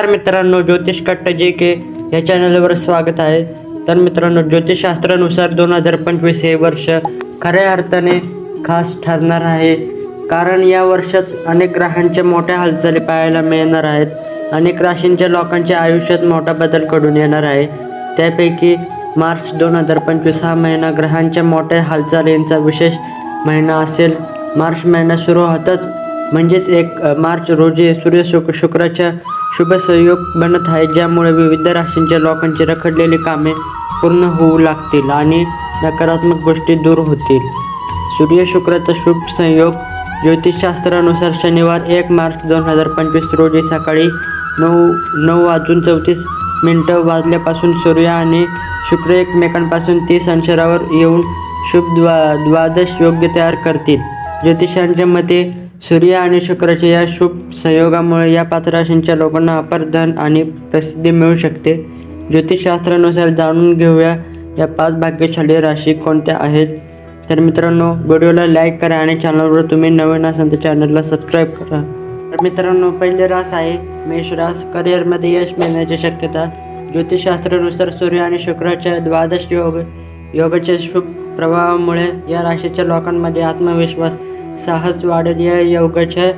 तर मित्रांनो ज्योतिष कट्ट जे के या चॅनलवर स्वागत आहे. तर मित्रांनो ज्योतिषशास्त्रानुसार दोन हजार पंचवीस हे वर्ष खऱ्या अर्थाने खास ठरणार आहे. कारण या वर्षात अनेक ग्रहांच्या मोठ्या हालचाली पाहायला मिळणार आहेत. अनेक राशींच्या लोकांच्या आयुष्यात मोठा बदल घडून येणार आहे. त्यापैकी मार्च दोन हजार पंचवीस हा महिना ग्रहांच्या मोठ्या हालचालींचा विशेष महिना असेल. मार्च महिना सुरू होताच म्हणजेच एक मार्च रोजी सूर्य शुक शुक्राच्या शुभसंयोग बनत आहे ज्यामुळे विविध राशींच्या लोकांची रखडलेली कामे पूर्ण होऊ लागतील आणि नकारात्मक गोष्टी दूर होतील. सूर्य शुक्राचा शुभ संयोग ज्योतिषशास्त्रानुसार शनिवार एक मार्च दोन हजार पंचवीस रोजी सकाळी नऊ नऊ वाजून चौतीस मिनटं वाजल्यापासून सूर्य आणि शुक्र एकमेकांपासून तीस अंशरावर येऊन शुभ द्वा द्वादश योग्य तयार करतील. ज्योतिषांच्या मते सूर्य आणि शुक्राच्या या शुभ संयोगामुळे या पाच राशींच्या लोकांना अपार धन आणि प्रसिद्धी मिळू शकते. ज्योतिषशास्त्रानुसार जाणून घेऊया या पाच भाग्यशाली राशी कोणत्या आहेत. तर मित्रांनो व्हिडिओला लाईक करा आणि चॅनलवर तुम्ही नवीन असाल तर चॅनलला सबस्क्राईब करा. तर मित्रांनो पहिले रास आहे. मेष रास करिअरमध्ये यश मिळण्याची शक्यता. ज्योतिषशास्त्रानुसार सूर्य आणि शुक्राच्या द्वादश योग योगाच्या शुभ प्रभावामुळे या राशीच्या लोकांमध्ये आत्मविश्वास साहस वाढेल या योगाच्या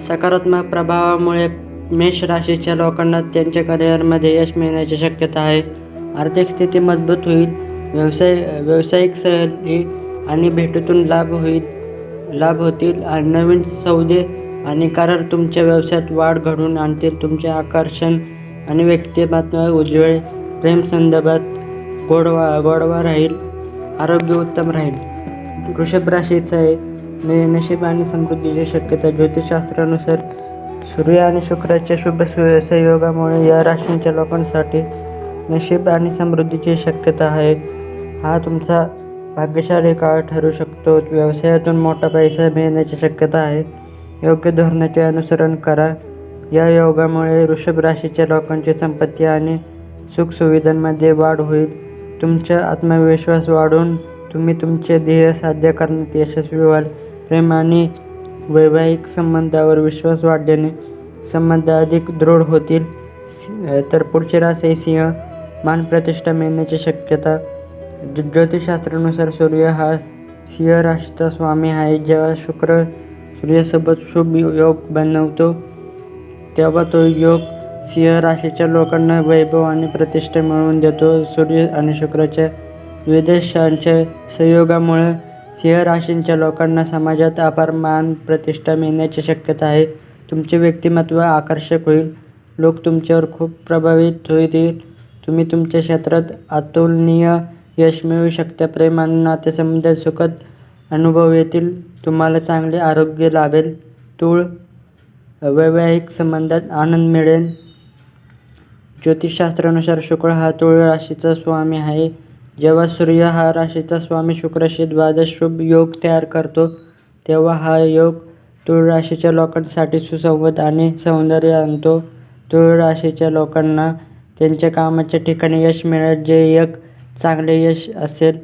सकारात्मक प्रभावामुळे मेष राशीच्या लोकांना त्यांच्या करिअरमध्ये यश मिळण्याची शक्यता आहे. आर्थिक स्थिती मजबूत होईल. व्यवसाय व्यावसायिक सहली आणि भेटीतून लाभ होईल लाभ होतील. आणि नवीन सौदे आणि करार तुमच्या व्यवसायात वाढ घडून आणतील. तुमचे आकर्षण आणि व्यक्तिमत्व उज्ज्वल. प्रेम संदर्भात गोडवा गोडवा राहील. आरोग्य उत्तम राहील. वृषभ राशीचं आहे नशीब आणि समृद्धीची शक्यता ज्योतिषशास्त्रानुसार सूर्य आणि शुक्राच्या शुभ सु- संयोगामुळे या राशींच्या लोकांसाठी नशीब आणि समृद्धीची शक्यता आहे. हा तुमचा भाग्यशाली काळ ठरू शकतो. व्यवसायातून मोठा पैसा मिळण्याची शक्यता आहे. योग्य धोरणाचे अनुसरण करा. या योगामुळे वृषभ राशीच्या लोकांची संपत्ती आणि सुखसुविधांमध्ये वाढ होईल. तुमचा आत्मविश्वास वाढून तुम्ही तुमचे ध्येय साध्य करण्यात यशस्वी व्हाल. प्रेमाने वैवाहिक संबंधावर विश्वास वाढल्याने संबंध अधिक दृढ होतील. तर पुढचे रास आहे सिंह मानप्रतिष्ठा मिळण्याची शक्यता ज्योतिषशास्त्रानुसार सूर्य हा सिंह राशीचा स्वामी आहे. जेव्हा शुक्र सूर्यासोबत शुभ योग बनवतो तेव्हा तो योग सिंह राशीच्या लोकांना वैभव आणि प्रतिष्ठा मिळवून देतो. सूर्य आणि शुक्राच्या विदेशांच्या संयोगामुळे सिंह राशींच्या लोकांना समाजात अपार मान प्रतिष्ठा मिळण्याची शक्यता आहे. तुमचे व्यक्तिमत्व आकर्षक होईल. लोक तुमच्यावर खूप प्रभावित होतील. तुम्ही तुमच्या क्षेत्रात अतुलनीय यश मिळवू शकता. प्रेम आणि नातेसंबंधात सुखद अनुभव येतील. तुम्हाला चांगले आरोग्य लाभेल. तूळ वैवाहिक संबंधात आनंद मिळेल. ज्योतिषशास्त्रानुसार शुक्र हा तुळ राशीचा स्वामी आहे. जेव्हा सूर्य हा राशीचा स्वामी शुक्राशी द्वादश शुभ योग तयार करतो तेव्हा हा योग तुळ राशीच्या लोकांसाठी सुसंवाद आणि सौंदर्य आणतो. तुळ राशीच्या लोकांना त्यांच्या कामाच्या ठिकाणी यश मिळेल. जे एक चांगले यश असेल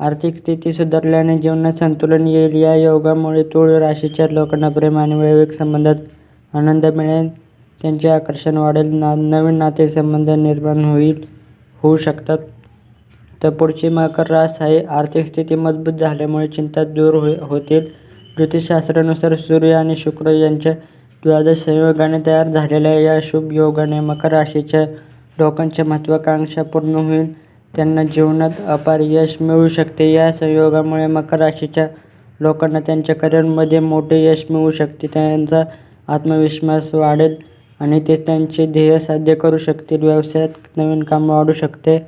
आर्थिक स्थिती सुधारल्याने जीवनात संतुलन येईल. या योगामुळे तुळ राशीच्या लोकांना प्रेम आणि वैवाहिक संबंधात आनंद मिळेल. त्यांचे आकर्षण वाढेल. ना नवीन नातेसंबंध निर्माण होईल होऊ शकतात. तर पुढची मकर रास आहे आर्थिक स्थिती मजबूत झाल्यामुळे चिंता दूर हो होतील. ज्योतिषशास्त्रानुसार सूर्य आणि शुक्र यांच्या द्वादश संयोगाने तयार झालेल्या या शुभ योगाने मकर राशीच्या लोकांच्या महत्त्वाकांक्षा पूर्ण होईल. त्यांना जीवनात अपार यश मिळू शकते. या संयोगामुळे मकर राशीच्या लोकांना त्यांच्या करिअरमध्ये मोठे यश मिळू शकते. त्यांचा आत्मविश्वास वाढेल आणि ते त्यांचे ध्येय साध्य करू शकतील. व्यवसायात नवीन काम वाढू शकते.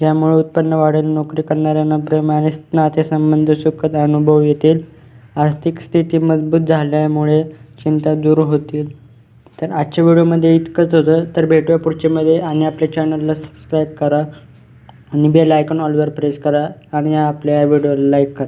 ज्यामुळे उत्पन्न वाढेल नोकरी करणाऱ्यांना प्रेम आणि नातेसंबंध सुखद अनुभव येतील. आर्थिक स्थिती मजबूत झाल्यामुळे चिंता दूर होतील. तर आजच्या व्हिडिओमध्ये इतकंच होतं. तर भेटूया पुढच्यामध्ये आणि आपल्या चॅनलला सबस्क्राईब करा आणि बेल आयकॉन ऑलवर प्रेस करा आणि आपल्या व्हिडिओला लाईक करा.